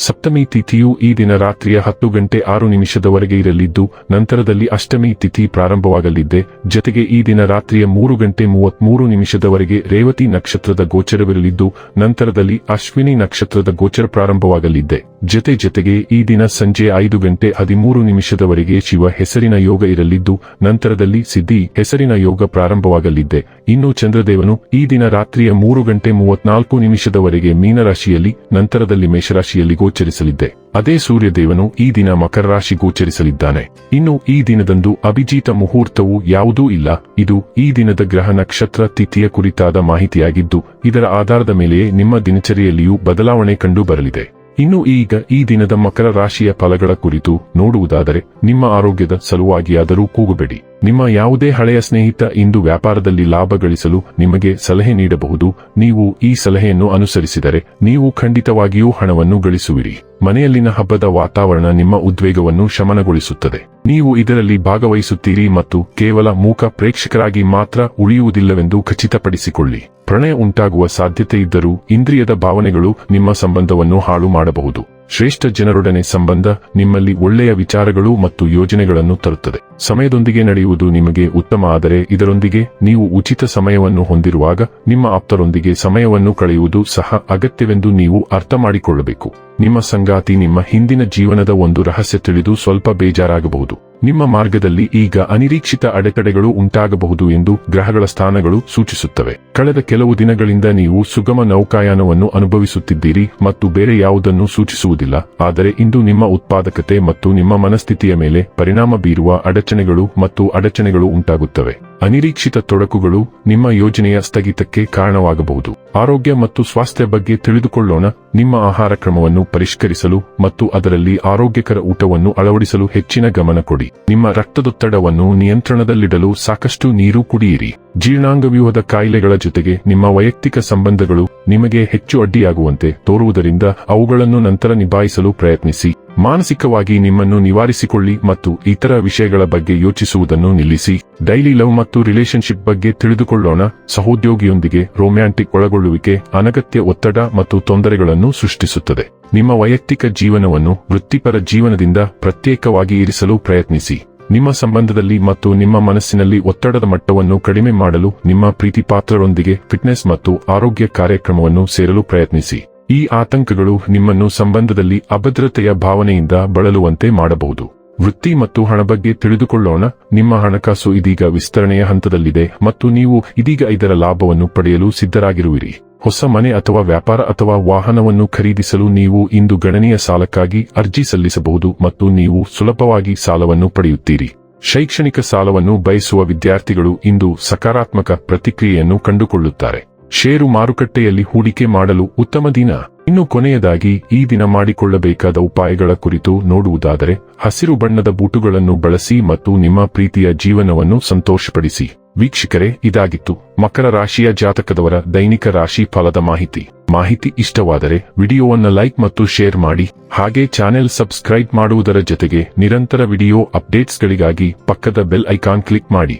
ಸಪ್ತಮಿ ತಿಥಿಯು ಈ ದಿನ ರಾತ್ರಿಯ ಹತ್ತು ಗಂಟೆ ಆರು ನಿಮಿಷದವರೆಗೆ ಇರಲಿದ್ದು, ನಂತರದಲ್ಲಿ ಅಷ್ಟಮಿ ತಿಥಿ ಪ್ರಾರಂಭವಾಗಲಿದ್ದೆ ಜತೆಗೆ ಈ ದಿನ ರಾತ್ರಿಯ ಮೂರು ಗಂಟೆ ಮೂವತ್ಮೂರು ನಿಮಿಷದವರೆಗೆ ರೇವತಿ ನಕ್ಷತ್ರದ ಗೋಚರವಿರಲಿದ್ದು, ನಂತರದಲ್ಲಿ ಅಶ್ವಿನಿ ನಕ್ಷತ್ರದ ಗೋಚರ ಪ್ರಾರಂಭವಾಗಲಿದ್ದೆ ಜತೆ ಜತೆಗೆ ಈ ದಿನ ಸಂಜೆ ಐದು ಗಂಟೆ ಹದಿಮೂರು ನಿಮಿಷದವರೆಗೆ ಶಿವ ಹೆಸರಿನ ಯೋಗ ಇರಲಿದ್ದು, ನಂತರದಲ್ಲಿ ಸಿದ್ಧಿ ಹೆಸರಿನ ಯೋಗ ಪ್ರಾರಂಭವಾಗಲಿದ್ದೆ ಇನ್ನು ಚಂದ್ರದೇವನು ಈ ದಿನ ರಾತ್ರಿಯ ಮೂರು ಗಂಟೆ ಮೂವತ್ನಾಲ್ಕು ನಿಮಿಷದವರೆಗೆ ಮೀನರಾಶಿಯಲ್ಲಿ, ನಂತರದಲ್ಲಿ ಮೇಷರಾಶಿಯಲ್ಲಿ ಗೋಚರಿಸಲಿದ್ದೆ ಅದೇ ಸೂರ್ಯದೇವನು ಈ ದಿನ ಮಕರ ರಾಶಿ ಗೋಚರಿಸಲಿದ್ದಾನೆ. ಇನ್ನು ಈ ದಿನದಂದು ಅಭಿಜಿತ ಮುಹೂರ್ತವು ಯಾವುದೂ ಇಲ್ಲ. ಇದು ಈ ದಿನದ ಗ್ರಹ ನಕ್ಷತ್ರ ತಿಥಿಯ ಕುರಿತಾದ ಮಾಹಿತಿಯಾಗಿದ್ದು, ಇದರ ಆಧಾರದ ಮೇಲೆಯೇ ನಿಮ್ಮ ದಿನಚರಿಯಲ್ಲಿಯೂ ಬದಲಾವಣೆ ಕಂಡು ಬರಲಿದೆ ಇನ್ನು ಈಗ ಈ ದಿನದ ಮಕರ ರಾಶಿಯ ಫಲಗಳ ಕುರಿತು ನೋಡುವುದಾದರೆ, ನಿಮ್ಮ ಆರೋಗ್ಯದ ಸಲುವಾಗಿಯಾದರೂ ಕೂಗಬೇಡಿ. ನಿಮ್ಮ ಯಾವುದೇ ಹಳೆಯ ಸ್ನೇಹಿತ ಇಂದು ವ್ಯಾಪಾರದಲ್ಲಿ ಲಾಭ ಗಳಿಸಲು ನಿಮಗೆ ಸಲಹೆ ನೀಡಬಹುದು. ನೀವು ಈ ಸಲಹೆಯನ್ನು ಅನುಸರಿಸಿದರೆ, ನೀವು ಖಂಡಿತವಾಗಿಯೂ ಹಣವನ್ನು ಗಳಿಸುವಿರಿ. ಮನೆಯಲ್ಲಿನ ಹಬ್ಬದ ವಾತಾವರಣ ನಿಮ್ಮ ಉದ್ವೇಗವನ್ನು ಶಮನಗೊಳಿಸುತ್ತದೆ. ನೀವು ಇದರಲ್ಲಿ ಭಾಗವಹಿಸುತ್ತೀರಿ ಮತ್ತು ಕೇವಲ ಮೂಕ ಪ್ರೇಕ್ಷಕರಾಗಿ ಮಾತ್ರ ಉಳಿಯುವುದಿಲ್ಲವೆಂದು ಖಚಿತಪಡಿಸಿಕೊಳ್ಳಿ. ಪ್ರಣಯ ಉಂಟಾಗುವ ಸಾಧ್ಯತೆ ಇದ್ದರೂ ಇಂದ್ರಿಯದ ಭಾವನೆಗಳು ನಿಮ್ಮ ಸಂಬಂಧವನ್ನು ಹಾಳು ಮಾಡಬಹುದು. ಶ್ರೇಷ್ಠ ಜನರೊಡನೆ ಸಂಬಂಧ ನಿಮ್ಮಲ್ಲಿ ಒಳ್ಳೆಯ ವಿಚಾರಗಳು ಮತ್ತು ಯೋಜನೆಗಳನ್ನು ತರುತ್ತದೆ. ಸಮಯದೊಂದಿಗೆ ನಡೆಯುವುದು ನಿಮಗೆ ಉತ್ತಮ, ಆದರೆ ಇದರೊಂದಿಗೆ ನೀವು ಉಚಿತ ಸಮಯವನ್ನು ಹೊಂದಿರುವಾಗ ನಿಮ್ಮ ಆಪ್ತರೊಂದಿಗೆ ಸಮಯವನ್ನು ಕಳೆಯುವುದು ಸಹ ಅಗತ್ಯವೆಂದು ನೀವು ಅರ್ಥ ಮಾಡಿಕೊಳ್ಳಬೇಕು ನಿಮ್ಮ ಸಂಗಾತಿ ನಿಮ್ಮ ಹಿಂದಿನ ಜೀವನದ ಒಂದು ರಹಸ್ಯ ತಿಳಿದು ಸ್ವಲ್ಪ ಬೇಜಾರಾಗಬಹುದು. ನಿಮ್ಮ ಮಾರ್ಗದಲ್ಲಿ ಈಗ ಅನಿರೀಕ್ಷಿತ ಅಡೆತಡೆಗಳು ಉಂಟಾಗಬಹುದು ಎಂದು ಗ್ರಹಗಳ ಸ್ಥಾನಗಳು ಸೂಚಿಸುತ್ತವೆ. ಕಳೆದ ಕೆಲವು ದಿನಗಳಿಂದ ನೀವು ಸುಗಮ ನೌಕಾಯಾನವನ್ನು ಅನುಭವಿಸುತ್ತಿದ್ದೀರಿ ಮತ್ತು ಬೇರೆ ಯಾವುದನ್ನು ಸೂಚಿಸುವುದಿಲ್ಲ, ಆದರೆ ಇಂದು ನಿಮ್ಮ ಉತ್ಪಾದಕತೆ ಮತ್ತು ನಿಮ್ಮ ಮನಸ್ಥಿತಿಯ ಮೇಲೆ ಪರಿಣಾಮ ಬೀರುವ ಅಡಚಣೆಗಳು ಮತ್ತು ಅಡಚಣೆಗಳು ಉಂಟಾಗುತ್ತವೆ. ಅನಿರೀಕ್ಷಿತ ತೊಡಕುಗಳು ನಿಮ್ಮ ಯೋಜನೆಯ ಸ್ಥಗಿತಕ್ಕೆ ಕಾರಣವಾಗಬಹುದು. ಆರೋಗ್ಯ ಮತ್ತು ಸ್ವಾಸ್ಥ್ಯ ಬಗ್ಗೆ ತಿಳಿದುಕೊಳ್ಳೋಣ. ನಿಮ್ಮ ಆಹಾರ ಕ್ರಮವನ್ನು ಪರಿಷ್ಕರಿಸಲು ಮತ್ತು ಅದರಲ್ಲಿ ಆರೋಗ್ಯಕರ ಊಟವನ್ನು ಅಳವಡಿಸಲು ಹೆಚ್ಚಿನ ಗಮನ ಕೊಡಿ. ನಿಮ್ಮ ರಕ್ತದೊತ್ತಡವನ್ನು ನಿಯಂತ್ರಣದಲ್ಲಿಡಲು ಸಾಕಷ್ಟು ನೀರು ಕುಡಿಯಿರಿ. ಜೀರ್ಣಾಂಗವ್ಯೂಹದ ಕಾಯಿಲೆಗಳ ಜೊತೆಗೆ ನಿಮ್ಮ ವೈಯಕ್ತಿಕ ಸಂಬಂಧಗಳು ನಿಮಗೆ ಹೆಚ್ಚು ಅಡ್ಡಿಯಾಗುವಂತೆ ತೋರುವುದರಿಂದ ಅವುಗಳನ್ನು ನಂತರ ನಿಭಾಯಿಸಲು ಪ್ರಯತ್ನಿಸಿ. ಮಾನಸಿಕವಾಗಿ ನಿಮ್ಮನ್ನು ನಿವಾರಿಸಿಕೊಳ್ಳಿ ಮತ್ತು ಇತರ ವಿಷಯಗಳ ಬಗ್ಗೆ ಯೋಚಿಸುವುದನ್ನು ನಿಲ್ಲಿಸಿ. ಡೈಲಿ ಲವ್ ಮತ್ತು ರಿಲೇಶನ್ಶಿಪ್ ಬಗ್ಗೆ ತಿಳಿದುಕೊಳ್ಳೋಣ. ಸಹೋದ್ಯೋಗಿಯೊಂದಿಗೆ ರೊಮ್ಯಾಂಟಿಕ್ ಒಳಗೊಳ್ಳುವಿಕೆ ಅನಗತ್ಯ ಒತ್ತಡ ಮತ್ತು ತೊಂದರೆಗಳನ್ನು ಸೃಷ್ಟಿಸುತ್ತದೆ. ನಿಮ್ಮ ವೈಯಕ್ತಿಕ ಜೀವನವನ್ನು ವೃತ್ತಿಪರ ಜೀವನದಿಂದ ಪ್ರತ್ಯೇಕವಾಗಿ ಇರಿಸಲು ಪ್ರಯತ್ನಿಸಿ. ನಿಮ್ಮ ಸಂಬಂಧದಲ್ಲಿ ಮತ್ತು ನಿಮ್ಮ ಮನಸ್ಸಿನಲ್ಲಿ ಒತ್ತಡದ ಮಟ್ಟವನ್ನು ಕಡಿಮೆ ಮಾಡಲು ನಿಮ್ಮ ಪ್ರೀತಿಪಾತ್ರರೊಂದಿಗೆ ಫಿಟ್ನೆಸ್ ಮತ್ತು ಆರೋಗ್ಯ ಕಾರ್ಯಕ್ರಮವನ್ನು ಸೇರಲು ಪ್ರಯತ್ನಿಸಿ. ಈ ಆತಂಕಗಳು ನಿಮ್ಮನ್ನು ಸಂಬಂಧದಲ್ಲಿ ಅಭದ್ರತೆಯ ಭಾವನೆಯಿಂದ ಬಳಲುವಂತೆ ಮಾಡಬಹುದು. ವೃತ್ತಿ ಮತ್ತು ಹಣ ಬಗ್ಗೆ ತಿಳಿದುಕೊಳ್ಳೋಣ. ನಿಮ್ಮ ಹಣಕಾಸು ಇದೀಗ ವಿಸ್ತರಣೆಯ ಹಂತದಲ್ಲಿದೆ ಮತ್ತು ನೀವು ಇದೀಗ ಇದರ ಲಾಭವನ್ನು ಪಡೆಯಲು ಸಿದ್ಧರಾಗಿರುವಿರಿ. ಹೊಸ ಮನೆ ಅಥವಾ ವ್ಯಾಪಾರ ಅಥವಾ ವಾಹನವನ್ನು ಖರೀದಿಸಲು ನೀವು ಇಂದು ಗಣನೀಯ ಸಾಲಕ್ಕಾಗಿ ಅರ್ಜಿ ಸಲ್ಲಿಸಬಹುದು ಮತ್ತು ನೀವು ಸುಲಭವಾಗಿ ಸಾಲವನ್ನು ಪಡೆಯುತ್ತೀರಿ. ಶೈಕ್ಷಣಿಕ ಸಾಲವನ್ನು ಬಯಸುವ ವಿದ್ಯಾರ್ಥಿಗಳು ಇಂದು ಸಕಾರಾತ್ಮಕ ಪ್ರತಿಕ್ರಿಯೆಯನ್ನು ಕಂಡುಕೊಳ್ಳುತ್ತಾರೆ. ಷೇರು ಮಾರುಕಟ್ಟೆಯಲ್ಲಿ ಹೂಡಿಕೆ ಮಾಡಲು ಉತ್ತಮ ದಿನ. ಇನ್ನು ಕೊನೆಯದಾಗಿ ಈ ದಿನ ಮಾಡಿಕೊಳ್ಳಬೇಕಾದ ಉಪಾಯಗಳ ಕುರಿತು ನೋಡುವುದಾದರೆ, ಹಸಿರು ಬಣ್ಣದ ಬೂಟುಗಳನ್ನು ಬಳಸಿ ಮತ್ತು ನಿಮ್ಮ ಪ್ರೀತಿಯ ಜೀವನವನ್ನು ಸಂತೋಷಪಡಿಸಿ. ವೀಕ್ಷಕರೇ, ಇದಾಗಿತ್ತು ಮಕರ ರಾಶಿಯ ಜಾತಕದವರ ದೈನಿಕ ರಾಶಿ ಫಲದ ಮಾಹಿತಿ. ಮಾಹಿತಿ ಇಷ್ಟವಾದರೆ ವಿಡಿಯೋವನ್ನು ಲೈಕ್ ಮತ್ತು ಶೇರ್ ಮಾಡಿ, ಹಾಗೆ ಚಾನೆಲ್ ಸಬ್ಸ್ಕ್ರೈಬ್ ಮಾಡುವುದರ ಜೊತೆಗೆ ನಿರಂತರ ವಿಡಿಯೋ ಅಪ್ಡೇಟ್ಸ್ಗಳಿಗಾಗಿ ಪಕ್ಕದ ಬೆಲ್ ಐಕಾನ್ ಕ್ಲಿಕ್ ಮಾಡಿ.